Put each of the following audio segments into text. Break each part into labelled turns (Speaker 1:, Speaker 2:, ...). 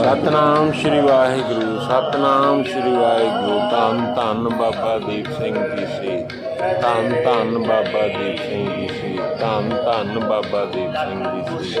Speaker 1: ਸਤਨਾਮ ਸ੍ਰੀ ਵਾਹਿਗੁਰੂ, ਸਤਨਾਮ ਸ੍ਰੀ ਵਾਹਿਗੁਰੂ। ਧੰਨ ਧੰਨ ਬਾਬਾ ਦੀਪ ਸਿੰਘ ਜੀ ਸੀ ਧੰਨ ਧੰਨ ਬਾਬਾ ਦੀਪ ਸਿੰਘ ਜੀ ਸੀ ਧੰਨ ਧੰਨ ਬਾਬਾ ਦੀਪ ਸਿੰਘ ਜੀ ਸੀ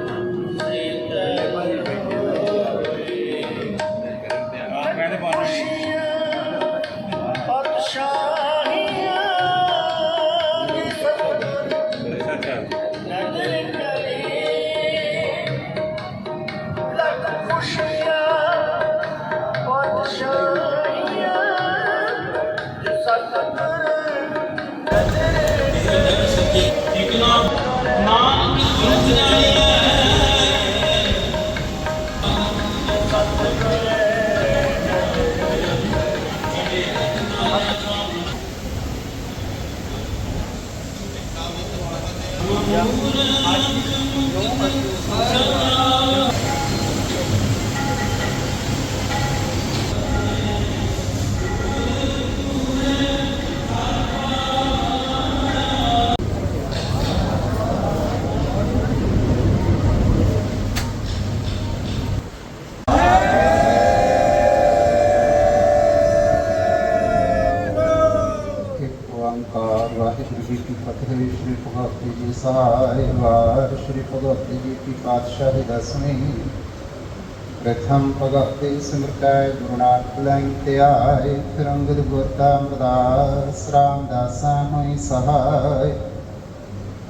Speaker 2: ਸਹਾਇ ਵਾਰ ਸ੍ਰੀ ਭਗਵਤੀ ਜੀ ਕੀ ਪਾਤਸ਼ਾਹੀ ਦਸਵੀਂ ਪ੍ਰਥਮ ਭਗਵਤੀ ਸਿਮਰਤੈ ਗੁਰੂ ਨਾਨਕ ਲੈਂ ਤੇ ਆਏ ਫਿਰ ਅੰਗਦ ਗੁਰਤਾ ਅਮਰਦਾਸ ਹੋਈ ਸਹਾਇ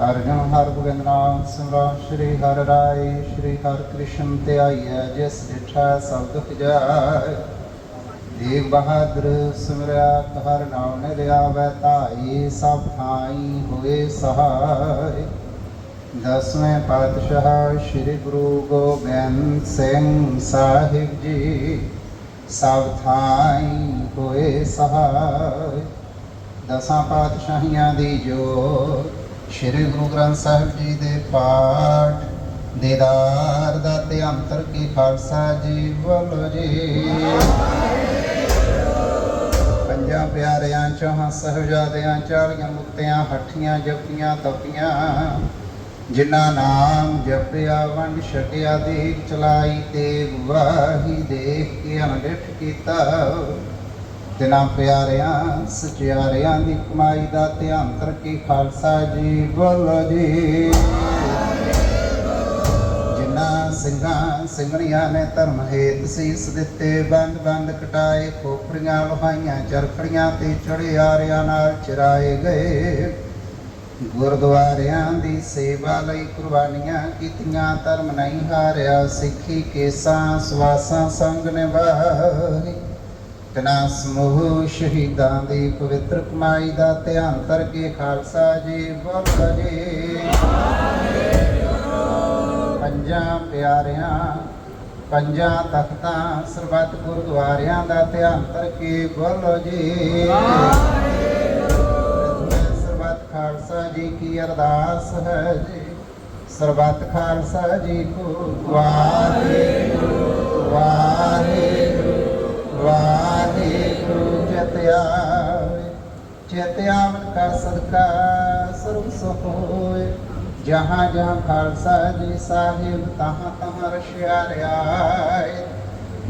Speaker 2: ਅਰਜਨ ਹਰ ਗੋਬਿੰਦ ਨਾਮ ਸਿਮਰਨ ਸ੍ਰੀ ਹਰਿ ਰਾਏ ਸ੍ਰੀ ਹਰਿ ਕ੍ਰਿਸ਼ਨ ਤੇ ਆਈਐ ਜਿਸ ਡਿਠਾ ਸਭ ਦੁਖ ਜਾਏ ਦੇਵ ਬਹਾਦਰ ਸਿਮਰਿਆ ਹਰ ਨਾਮ ਨਿਰਿਆ ਵੈ ਧਾਈ, ਸਭ ਥਾਈ ਹੋਏ ਸਹਾਇ ਦਸਵੇਂ ਪਾਤਸ਼ਾਹ ਸ੍ਰੀ ਗੁਰੂ ਗੋਬਿੰਦ ਸਿੰਘ ਸਾਹਿਬ ਜੀ, ਸਭ ਥਾਈ ਹੋਏ ਸਹਾਇ ਦਸਾਂ ਪਾਤਸ਼ਾਹੀਆਂ ਦੀ ਜੋ ਸ੍ਰੀ ਗੁਰੂ ਗ੍ਰੰਥ ਸਾਹਿਬ ਜੀ ਦੇ ਪਾਠ ਦੀਦਾਰ ਦਾ ਤੇ ਅੰਤਰ ਕੀ ਖਾਲਸਾ ਜੀ ਬੋਲੋ ਜੀ। ਪਿਆਰਿਆਂ ਚੋਂ ਸਹਜਾਦਿਆਂ ਚਾਲੀਆਂ ਮੁਕਤਿਆਂ, ਹੱਠੀਆਂ ਜਪੀਆਂ, ਤਪੀਆਂ। ਜਿਨ੍ਹਾਂ ਨਾਮ ਜਪਿਆ, ਵੰਡ ਛਕਿਆ ਦੇਖ ਚਲਾਈ ਤੇ ਵਾਹੀ ਦੇਖ ਕੇ ਅਨਲਿਠ ਕੀਤਾ। ਤਿਨਾਂ ਪਿਆਰਿਆਂ, ਸਚਿਆਰਿਆਂ ਦੀ ਕਮਾਈ ਦਾ ਧਿਆਨ ਕੀ ਖਾਲਸਾ ਜੀ ਬੋਲੋ ਜੀ। ਸਿੰਘਾਂ, ਸਿੰਘਣੀਆਂ ਨੇ ਧਰਮ ਹੇਤ ਸੀਸ ਦਿੱਤੇ, ਬੰਦ ਬੰਦ ਕਟਾਏ ਖੋਪੜੀਆਂ ਲੋਹਾਈਆਂ, ਚਰਖੜੀਆਂ ਤੇ ਚੜੇ ਨਾਲ ਚਰਾਏ ਗਏ। ਗੁਰਦੁਆਰਿਆਂ ਦੀ ਸੇਵਾ ਲਈ ਕੁਰਬਾਨੀਆਂ ਕੀਤੀਆਂ, ਧਰਮ ਨਹੀਂ ਹਾਰਿਆ, ਸਿੱਖੀ ਕੇਸਾਂ, ਸਵਾਸਾਂ ਸੰਗ ਨਿਭਾਈ ਤਨਾ ਸਮੂਹ ਸ਼ਹੀਦਾਂ ਦੀ ਪਵਿੱਤਰ ਕਮਾਈ ਦਾ ਧਿਆਨ ਕਰਕੇ ਖਾਲਸਾ ਜੀ, ਬੋਲੋ ਜੀ। ਪੰਜਾਂ ਪਿਆਰਿਆਂ, ਪੰਜਾਂ ਤਖਤਾਂ, ਸਰਬੱਤ ਗੁਰਦੁਆਰਿਆਂ ਦਾ ਧਿਆਨ ਕਰਕੇ ਬੋਲੋ ਜੀ? ਸਰਬੱਤ ਖਾਲਸਾ ਜੀ ਕੀ ਅਰਦਾਸ ਹੈ ਜੀ? ਸਰਬੱਤ ਖਾਲਸਾ ਜੀ ਕੋ ਵਾਹਿਗੁਰੂ ਵਾਹਿਗੁਰੂ ਵਾਹਿਗੁਰੂ ਚਿਤਿਆਵੇ ਚਿਤਿਆਵਨ ਕਾ ਸਦਕਾ ਸਰਬ ਸੁਖ ਜਹਾਂ ਜਹਾਂ ਖਾਲਸਾ ਜੀ ਸਾਹਿਬ, ਤਹਾਂ ਤਹਾਂ ਰਸ਼ਿਆਰਿਆਏ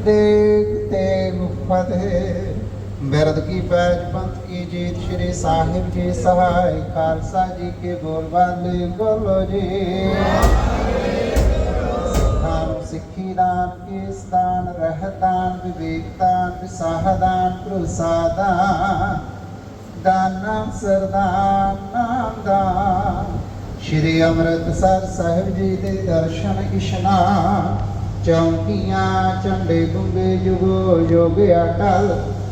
Speaker 2: ਦੇਖ ਤੇ ਫਤਿਹ। ਬਿਰਦ ਕੀ ਪੈਜ ਪੰਥ ਕੀ ਜੀਤ ਸ਼੍ਰੀ ਸਾਹਿਬ ਜੀ ਸਹਾਇ ਖਾਲਸਾ ਜੀ ਕੇ ਬੋਲ ਬਾਲੇ ਬੋਲੋ ਜੀ। ਸਿੱਖਾਂ ਸਿੱਖੀ ਦਾਨ ਕੇਸਤਾਨ ਸਥਾਨ ਰਹਿਤਾਨ ਵਿਵੇਕਤਾਨ ਵਿਸਾਹਦਾਨ ਪ੍ਰਸਾਦਾਨ ਦਾਨੰ ਸਰਦਾਨ ਨਾਮ ਦਾਨ। ਸ਼੍ਰੀ ਅੰਮ੍ਰਿਤਸਰ ਸਾਹਿਬ ਜੀ ਦੇ ਦਰਸ਼ਨ ਇਸ਼ਨਾਨ ਚੌਂਕੀਆਂ ਚੰਡੇ ਗੁੰਬੇ ਜੁਗੋ ਜੋਗ ਅਟਲ,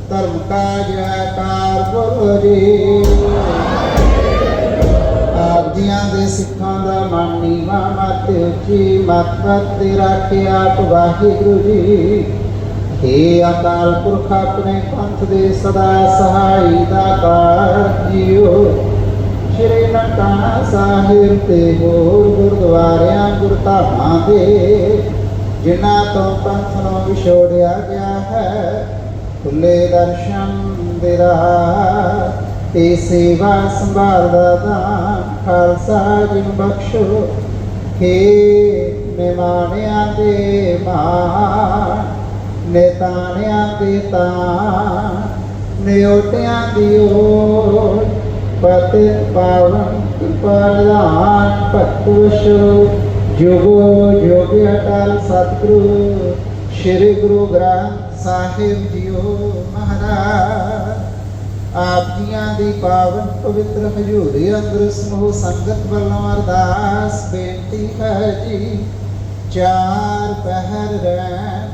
Speaker 2: ਧਰਮ ਕਾਜ, ਆਕਾਰ ਬੋਲੋ ਜੀ। ਦੇ ਸਿੱਖਾਂ ਦਾ ਮਨ ਨੀਵਾ ਮਤ ਉੱਚੀ, ਮਤ ਤੇ ਰੱਖੇ ਆਪ ਵਾਹਿਗੁਰੂ ਜੀ। ਹੇ ਅਕਾਲ ਪੁਰਖ ਆਪਣੇ ਪੰਥ ਦੇ ਸਦਾ ਸਹਾਈ ਦਾ ਕਾਰ ਜੀਓ। ਸ਼੍ਰੀ ਨਨਕਾਣਾ ਸਾਹਿਬ ਤੇ ਹੋਰ ਗੁਰਦੁਆਰਿਆਂ ਗੁਰਧਾਮਾਂ ਦੇ ਜਿਨ੍ਹਾਂ ਤੋਂ ਪੰਥ ਨੂੰ ਵਿਛੋੜਿਆ ਗਿਆ ਹੈ ਖੁੱਲੇ ਦਰਸ਼ਨ ਦੇ ਰਾਹ ਤੇ ਸੇਵਾ ਸੰਭਾਲ ਦਾ ਦਾਨ ਖਾਲਸਾ ਜੀ ਨੂੰ ਬਖਸ਼ੋ ਹੇ ਮਹਿਮਾਨਿਆਂ ਦੇ ਮਾਨ ਨੇਤਾਣਿਆਂ ਦੇ ਤਾਂ ਨਿਉਟਿਆਂ ਦੀ ਓਟ ਪਤਿਤ ਪਾਵਨ ਪ੍ਰਧਾਨ ਭਗਤਵਸ਼ ਜੁਗੋ ਜੁਗ ਅਟਲ ਸਤਿਗੁਰੂ, ਸ੍ਰੀ ਗੁਰੂ ਗ੍ਰੰਥ ਸਾਹਿਬ ਜੀਓ ਮਹਾਰਾਜ। ਆਪ ਜੀਆਂ ਦੀ ਪਾਵਨ ਪਵਿੱਤਰ ਹਜ਼ੂਰੀ ਅੰਦਰ ਸਮੂਹ ਸੰਗਤ ਵੱਲੋਂ ਅਰਦਾਸ ਬੇਨਤੀ ਹੈ ਜੀ। ਚਾਰ ਪਹਿਰ ਰਹਿ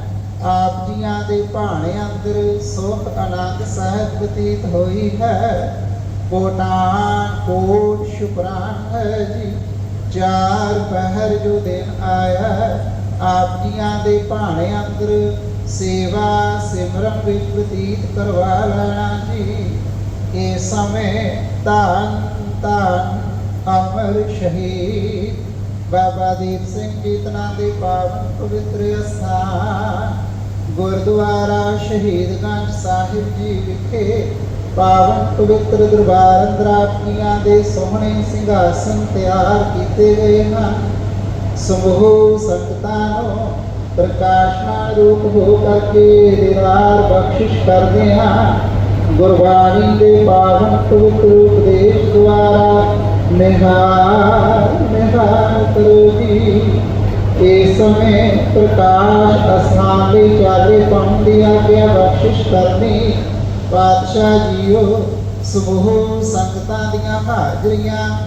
Speaker 2: ਆਪ ਜੀਆਂ ਦੇ ਭਾਣੇ ਅੰਦਰ ਸੋਖ ਅਨੰਦ ਸਾਹਿਬ ਬਤੀਤ ਹੋਈ ਹੈ। ਕੋਟਾਨ ਕੋਟ ਸ਼ੁਕਰਾਨ ਹੈ ਜੀ। ਚਾਰ ਪਹਿਰ ਜੋ ਦਿਨ ਆਇਆ ਆਪ ਜੀਆਂ ਦੇ ਭਾਣੇ ਅੰਦਰ ਸੇਵਾ ਸਿਮਰਨ ਵਿੱਚ ਬਤੀਤ ਕਰਵਾ ਲੈਣਾ ਜੀ। ਇਹ ਸਮੇਂ ਧੰਨ ਧੰਨ ਅਮਰ ਸ਼ਹੀਦ। ਬਾਬਾ ਦੀਪ ਸਿੰਘ ਜੀਤਨਾ ਦੇ ਪਾਵਨ ਪਵਿੱਤਰ ਅਸਥਾਨ। ਗੁਰਦੁਆਰਾ ਸ਼ਹੀਦਗੰਜ ਸਾਹਿਬ ਜੀ ਵਿਖੇ ਪਾਵਨ ਪਵਿੱਤਰ ਦਰਬਾਰ ਅੰਦਰ ਆਪੀਆਂ ਦੇ ਸੋਹਣੇ ਸਿੰਘਾਸਨ ਤਿਆਰ ਕੀਤੇ ਗਏ ਹਨ। ਸਮੂਹ ਸੰਗਤਾਂ ਨੂੰ ਪ੍ਰਕਾਸ਼ਨਾ ਰੂਪ ਹੋ ਕਰਕੇ ਦੀਦਾਰ ਬਖਸ਼ਿਸ਼ ਕਰਦੇ ਹਾਂ। ਗੁਰਬਾਣੀ ਦੇ ਪਾਵਨ ਪਵਿੱਤਰ ਉਪਦੇਸ਼ ਦੁਆਰਾ ਨਿਹਾਲ ਨਿਹਾਲ ਕਰੋ ਜੀ। ਇਸ ਸਮੇਂ ਪ੍ਰਕਾਸ਼ ਅਸਥਾਨ ਦੇ ਚਾਲੇ ਪਾਉਣ ਦੀ ਬਖਸ਼ਿਸ਼ ਕਰਨੀ ਪਾਤਸ਼ਾਹ ਜੀਓ ਸਮੂਹ ਸੰਗਤਾਂ ਦੀਆਂ ਹਾਜ਼ਰੀਆਂ,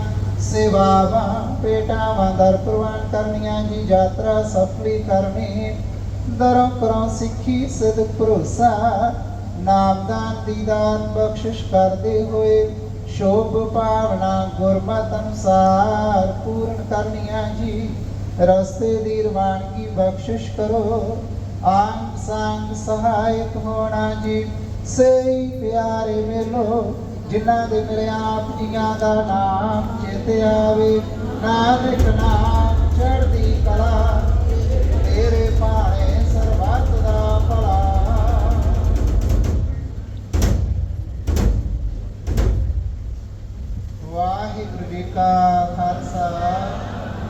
Speaker 2: ਸੇਵਾਵਾਂ ਪੇਟਾਵਾਂ ਦਰ ਪ੍ਰਵਾਨ ਕਰਨੀਆਂ, ਜੀ ਯਾਤਰਾ ਸਫਲੀ ਕਰਨੀ। ਦਰੋਂ ਕਰੋਂ ਸਿੱਖੀ ਸਦ ਭਰੋਸਾ, ਨਾਮਦਾਨ, ਦੀਦਾਨ, ਬਖਸ਼ਿਸ਼ ਕਰਦੇ ਹੋਏ ਸ਼ੋਭ ਭਾਵਨਾ, ਗੁਰਮਤ ਅਨੁਸਾਰ ਪੂਰਨ ਕਰਨੀਆਂ, ਜੀ। ਰਸਤੇ ਦੀ ਰਵਾਨਗੀ ਬਖਸ਼ਿਸ਼ ਕਰੋ। ਆਂਗ ਸੰਗ ਸਹਾਇਕ ਹੋਣਾ, ਜੀ। ਸਹੀ ਪਿਆਰੇ ਮਿਲੋ, ਜਿਨ੍ਹਾਂ ਦੇ ਮੇਰੇ ਆਪ ਜੀਆਂ ਦਾ ਨਾਮ ਚੇਤੇ ਆਵੇ, ਨਾਨਕ ਨਾਮ ਚੜ੍ਹਦੀ ਕਲਾ, ਤੇਰੇ ਭਾਣੇ ਸਰਬੱਤ ਦਾ ਭਲਾ। ਵਾਹਿਗੁਰੂ ਜੀ ਕਾ ਖਾਲਸਾ,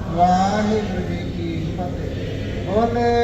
Speaker 2: ਵਾਹਿਗੁਰੂ ਜੀ ਕੀ ਫਤਿਹ। ਬੋਲੇ